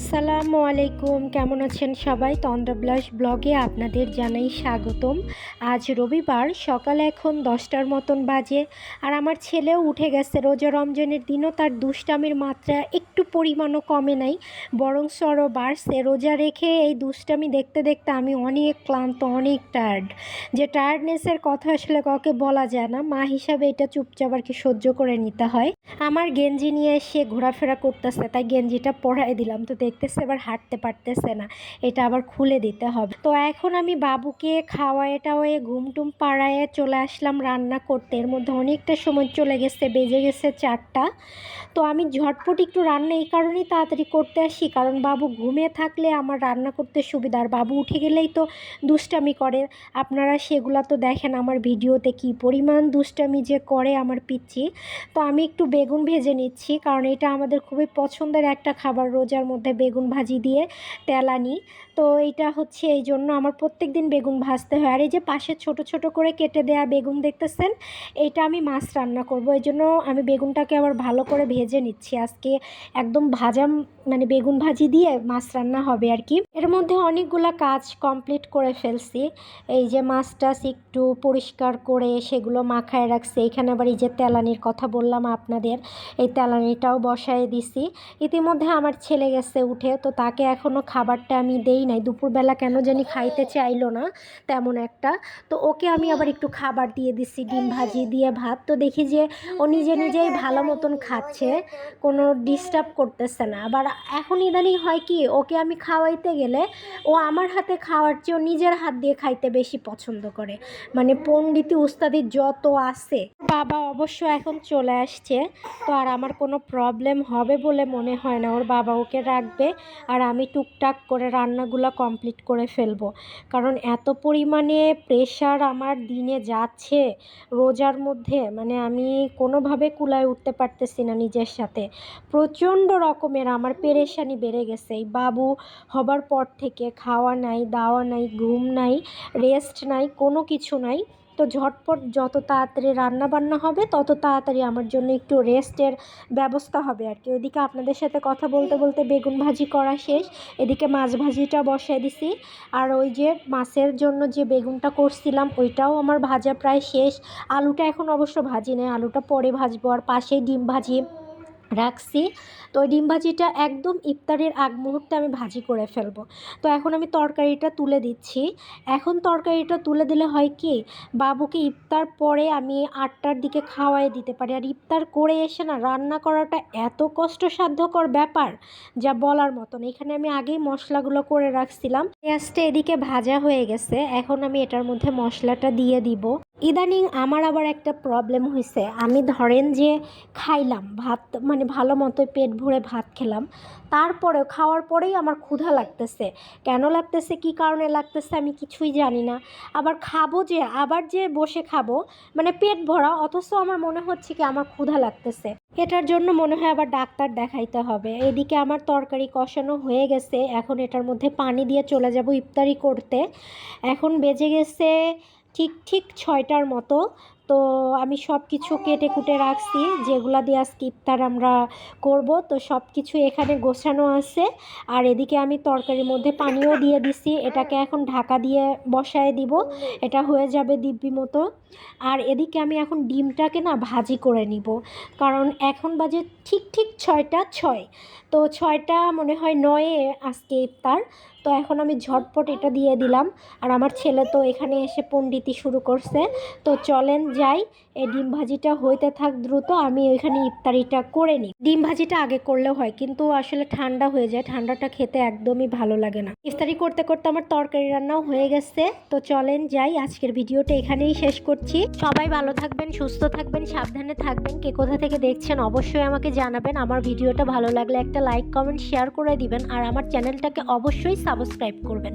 আসসালামু আলাইকুম, কেমন আছেন সবাই? তন্দ্রাবিলাস ব্লগে আপনাদের জানাই স্বাগতম। আজ রবিবার, সকাল এখন দশটার মতন বাজে, আর আমার ছেলেও উঠে গেছে। রোজা রমজানের দিনও তার দুষ্টামির মাত্রা একটু পরিমাণও কমে নাই, বরং আরও বাড়ছে। রোজা রেখে এই দুষ্টামি দেখতে দেখতে আমি অনেক ক্লান্ত, অনেক টায়ার্ড যে টায়ার্ডনেসের কথা আসলে কাউকে বলা যায় না। মা হিসাবে এটা চুপচাপ আর কি সহ্য করে নিতে হয়। আমার গেঞ্জি নিয়ে সে ঘোরাফেরা করতেছে, তাই গেঞ্জিটা পরাই দিলাম। তো দেখতেছে এবার হাঁটতে পারতেছে না, এটা আবার খুলে দিতে হবে। তো এখন আমি বাবুকে খাওয়ায়ে টাওয়ায়ে ঘুম টুম পাড়ায়ে চলে আসলাম রান্না করতে। এর মধ্যে অনেকটা সময় চলে গেছে, বেজে গেছে চারটা। তো আমি ঝটপট একটু রান্না এই কারণেই তাড়াতাড়ি করতে আসি, কারণ বাবু ঘুমিয়ে থাকলে আমার রান্না করতে সুবিধা। আর বাবু উঠে গেলেই তো দুষ্টামি করে। আপনারা সেগুলা তো দেখেন আমার ভিডিওতে কি পরিমাণ দুষ্টামি যে করে আমার পিচ্ছি। তো আমি একটু বেগুন ভেজে নিচ্ছি, কারণ এটা আমাদের খুবই পছন্দের একটা খাবার রোজার মধ্যে বেগুন ভাজি দিয়ে তেলানি। তো এইটা হচ্ছে এই জন্য আমার প্রত্যেক দিন বেগুন ভাজতে হয়। আর এই যে পাশে ছোট ছোট করে কেটে দেয়া বেগুন দেখতেছেন এইটা আমি মাছ রান্না করব। এই জন্য আমি বেগুনটাকে আবার ভালো করে ভেজে নিচ্ছি। আজকে একদম ভাজা মানে বেগুন ভাজি দিয়ে মাছ রান্না হবে আর কি। এর মধ্যে অনেকগুলা কাজ কমপ্লিট করে ফেলছি। এই যে মাছ টাছ একটু পরিষ্কার করে সেগুলো মাখায় রাখছি। এখানে আবার এই যে তেলানির কথা বললাম আপনাদের এই তেলানিটাও বসায় দিছি। ইতিমধ্যে আমার ছেলে গেছে উঠে, তো তাকে এখনও খাবারটা আমি দেই নাই। দুপুরবেলা কেন জানি খাইতে চাইলো না, তেমন একটা। তো ওকে আমি আবার একটু খাবার দিয়ে দিছি, ডিম ভাজি দিয়ে ভাত। তো দেখি যে ও নিজে নিজেই ভালো মতন খাচ্ছে, কোনো ডিস্টার্ব করতেছে না। আবার এখন ইদানিং হয় কি, ওকে আমি খাওয়াইতে গেলে ও আমার হাতে খাওয়ার চেয়েও নিজের হাত দিয়ে খাইতে বেশি পছন্দ করে। মানে পণ্ডিতি উস্তাদি যত আছে, বাবা অবশ্য এখন চলে আসছে। তো আর আমার কোনো প্রবলেম হবে বলে মনে হয় না। ওর বাবা ওকে রাখবে আর আমি টুকটাক করে রান্নাগুলো কমপ্লিট করে ফেলব। কারণ এত পরিমাণে প্রেশার আমার দিনে যাচ্ছে রোজার মধ্যে মানে আমি কোনোভাবে কুলায় উঠতে পারতেছি না নিজের সাথে। প্রচণ্ড রকমের আমার পেরেশানি বেড়ে গেছে। এই বাবু হবার পর থেকে খাওয়া নাই, দাওয়া নাই, ঘুম নাই রেস্ট নাই, কোনো কিছু নাই। তো ঝটপট যত তাড়াতাড়ি রান্না বান্না হবে, তত তাড়াতাড়ি আমার জন্য একটু রেস্টের ব্যবস্থা হবে আর কি। ওইদিকে আপনাদের সাথে কথা বলতে বলতে বেগুন ভাজি করা শেষ। এদিকে মাছ ভাজিটা বসায় দিছি। আর ওই যে মাছের জন্য যে বেগুনটা করছিলাম, ওইটাও আমার ভাজা প্রায় শেষ। আলুটা এখন অবশ্য ভাজি নেই, আলুটা পরে ভাজবো। আর পাশেই ডিম ভাজি। রাখছি। তো ডিম ভাজিটা একদম ইফতারের আগ মুহূর্তে আমি ভাজি করে ফেলব। তো এখন আমি তরকারিটা তুলে দিচ্ছি। এখন তরকারিটা তুলে দিলে হয় কি, বাবুকে ইফতার পরে আমি আটটার দিকে খাওয়াই দিতে পারি। আর ইফতার করে এসে না, রান্না করাটা এত কষ্টসাধ্যকর ব্যাপার যা বলার মতন। এখানে আমি আগেই মশলাগুলো করে রাখছিলাম। পেঁয়াজটা এদিকে ভাজা হয়ে গেছে। এখন আমি এটার মধ্যে মশলাটা দিয়ে দিব। ইদানিং আমার আবার একটা প্রবলেম হয়েছে আমি ধরেন যে খাইলাম, ভাত মানে ভালো মতো পেট ভরে ভাত খেলাম, তারপরেও খাওয়ার পরেই আমার ক্ষুধা লাগতেছে। কেন লাগতেছে, কি কারণে লাগতেছে আমি কিছুই জানি না। আবার খাব যে, আবার যে বসে খাব মানে পেট ভরা, অথচ আমার মনে হচ্ছে কি আমার ক্ষুধা লাগতেছে। এটার জন্য মনে হয় আবার ডাক্তার দেখাইতে হবে। এদিকে আমার তরকারি কষানো হয়ে গেছে, এখন এটার মধ্যে পানি দিয়ে চলে যাব ইফতারি করতে। এখন বেজে গেছে ঠিক ঠিক ছয়টার মতো। তো আমি সব কিছু কেটে কুটে রাখছি, যেগুলা দিয়ে আজকে ইফতার আমরা করব। তো সব কিছু এখানে গোছানো আছে। আর এদিকে আমি তরকারির মধ্যে পানিও দিয়ে দিছি। এটাকে এখন ঢাকা দিয়ে বসায় দিব। এটা হয়ে যাবে দিব্যি মতো। আর এদিকে আমি এখন ডিমটাকে না ভাজি করে নিব। কারণ এখন বাজে ঠিক ঠিক ছয়টা, ছয়। তো ছয়টা মনে হয় নয়ে আজকে ইফতার। তো এখন আমি ঝটপট এটা দিয়ে দিলাম। আর আমার ছেলে তো এখানে এসে পণ্ডিতি শুরু করছে। তো চলেন যাই, এই ডিম ভাজিটা হইতে থাক দ্রুত, আমি ওইখানে ইফতারিটা করে নিই। ডিম ভাজিটা আগে করলেও হয়, কিন্তু আসলে ঠান্ডা হয়ে যায়, ঠান্ডাটা খেতে একদমই ভালো লাগে না। ইফতারি করতে করতে আমার তরকারি রান্নাও হয়ে গেছে। তো চলেন যাই, আজকের ভিডিওটা এখানেই শেষ করছি। সবাই ভালো থাকবেন, সুস্থ থাকবেন, সাবধানে থাকবেন, কে কোথা থেকে দেখছেন অবশ্যই আমাকে জানাবেন। আমার ভিডিওটা ভালো লাগলে একটা লাইক, কমেন্ট, শেয়ার করে দিবেন। আর আমার চ্যানেলটাকে অবশ্যই সাবস্ক্রাইব করবেন।